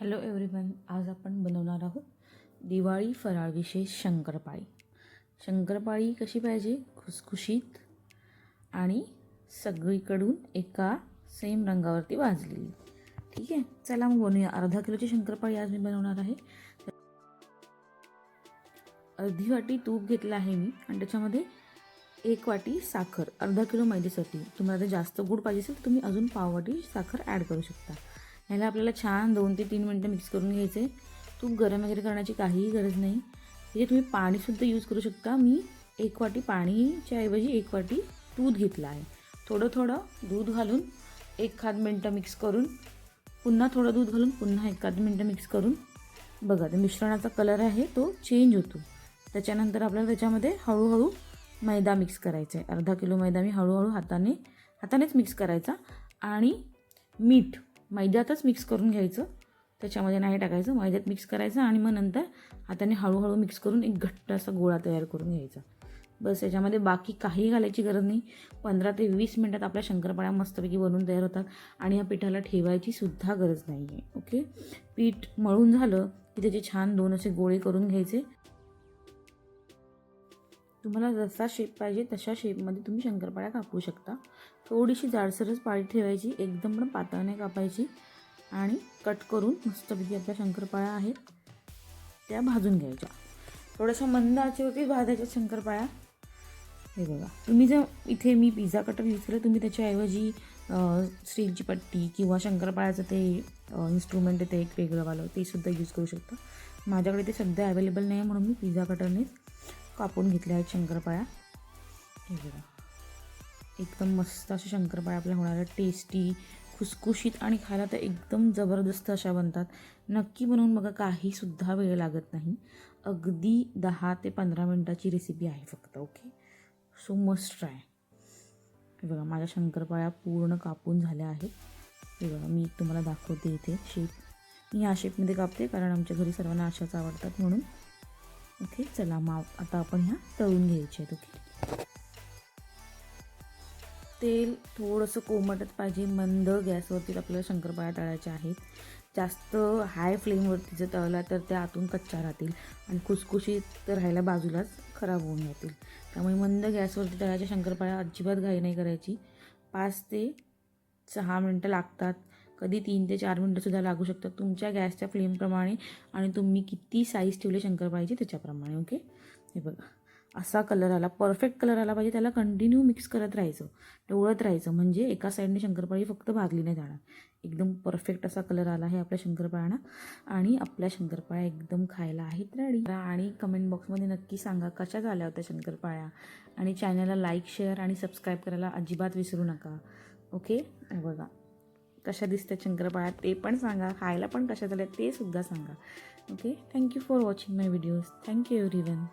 Hello everyone आज आपण बनवणार आहोत दिवाळी फराळ विशेष शंकरपाळी. शंकरपाळी कशी पाहिजे? खुसखुशीत आणि सगळीकडून एका सेम रंगावरती भाजलेली. ठीक आहे? चला मग बनवूया. अर्धा किलोची शंकरपाळी आज मी बनवणार आहे. अर्धी वाटी तूप घेतलं आहे मी आणि त्याच्यामध्ये एक वाटी साखर. अर्धा किलो मैदेसाठी तुम्हाला जर जास्त गुड पाहिजे असेल तर तुम्ही अजून पाव वाटी साखर ॲड करू शकता. ह्याला आपल्याला छान दोन ते तीन मिनटं मिक्स करून घ्यायचं आहे तूप गरम वगैरे करण्याची काहीही गरज नाही. म्हणजे तुम्ही पाणीसुद्धा यूज करू शकता. मी एक वाटी पाणीच्या ऐवजी एक वाटी दूध घेतलं आहे. थोडं थोडं दूध घालून एखाद मिनटं मिक्स करून पुन्हा थोडं दूध घालून पुन्हा एखाद मिनटं मिक्स करून. बघा ते मिश्रणाचा कलर आहे तो चेंज होतो. त्याच्यानंतर आपल्याला त्याच्यामध्ये हळूहळू मैदा मिक्स करायचा आहे अर्धा किलो मैदा मी हळूहळू हाताने हातानेच मिक्स करायचा. आणि मीठ. मैद्यातच मिक्स करून घ्यायचं. त्याच्यामध्ये नाही टाकायचं मैद्यात मिक्स करायचं आणि मग नंतर हाताने हळूहळू मिक्स करून एक घट्ट असा गोळा तयार करून घ्यायचा. बस याच्यामध्ये बाकी काही घालायची गरज नाही. पंधरा ते वीस मिनटात आपल्या शंकरपाळ्या मस्तपैकी बनवून तयार होतात आणि या पिठाला ठेवायची सुद्धा गरज नाही आहे ओके पीठ मळून झालं की त्याचे छान दोन असे गोळे करून घ्यायचे. तुम्हाला जसा शेप पाहिजे तशा शेपमध्ये तुम्ही शंकरपाळ्या कापू शकता. थोडीशी जाडसरच पाळी ठेवायची एकदम पण पातळ नाही कापायची. आणि कट करून मस्तपैकी आपल्या शंकरपाळ्या आहेत त्या भाजून घ्यायच्या. थोड्याशा मंद आचेवरती भाजायच्या शंकरपाळ्या. हे बघा तुम्ही जर इथे मी पिझ्झा कटर यूज केलं तुम्ही त्याच्याऐवजी स्टीलची पट्टी किंवा शंकरपाळ्याचं ते इन्स्ट्रुमेंट ते एक वेगळंवालं ते सुद्धा यूज करू शकता. माझ्याकडे ते सध्या अवेलेबल नाही आहे म्हणून मी पिझ्झा कटरनेच कापून घेतल्या आहेत शंकरपाळ्या. हे बघा. एकदम मस्त अशा शंकरपाळ्या आपल्या होणाऱ्या टेस्टी खुसखुशीत आणि खायला तर एकदम जबरदस्त अशा बनतात. नक्की बनवून बघा काहीसुद्धा वेळ लागत नाही. अगदी दहा ते पंधरा मिनटाची रेसिपी आहे फक्त ओके सो मस्ट ट्राय हे बघा माझ्या शंकरपाळ्या पूर्ण कापून झाल्या आहेत. हे बघा मी तुम्हाला दाखवते इथे शेप मी या शेपमध्ये कापते कारण आमच्या घरी सर्वांना अशाच आवडतात म्हणून. ओके चला मग आता आपण ह्या तळून घ्यायचे आहेत ओके तेल थोडंसं कोमटच पाहिजे मंद गॅसवरती आपल्याला शंकरपाळ्या तळायच्या आहेत. जास्त हाय फ्लेमवरती जर तळला तर त्या आतून कच्च्या राहतील आणि खुसखुशीत राहायला बाजूलाच खराब होऊन जातील. त्यामुळे मंद गॅसवरती तळायच्या शंकरपाळ्या अजिबात घाई नाही करायची. पाच ते सहा मिनटं लागतात. कधी तीन ते चार मिनटंसुद्धा लागू शकतात तुमच्या गॅसच्या फ्लेमप्रमाणे आणि तुम्ही किती साईज ठेवले शंकरपाळीची त्याच्याप्रमाणे ओके हे बघा. असा कलर आला परफेक्ट कलर आला पाहिजे त्याला कंटिन्यू मिक्स करत राहायचं ढवळत राहायचं. म्हणजे एका साईडने शंकरपाळी फक्त भाजली नाही जाणार. एकदम परफेक्ट असा कलर आला आहे आपल्या शंकरपाळ्यांना आणि आपल्या शंकरपाळ्या एकदम खायला आहेत रेडी आणि कमेंट बॉक्समध्ये नक्की सांगा कशा झाल्या होत्या शंकरपाळ्या. आणि चॅनलला लाईक शेअर आणि सबस्क्राईब करायला अजिबात विसरू नका ओके बघा. कशा दिसतात शंकरपाळ्या ते पण सांगा खायला पण कशा झाल्या ते सुद्धा सांगा. Okay thank you for watching my videos thank you everyone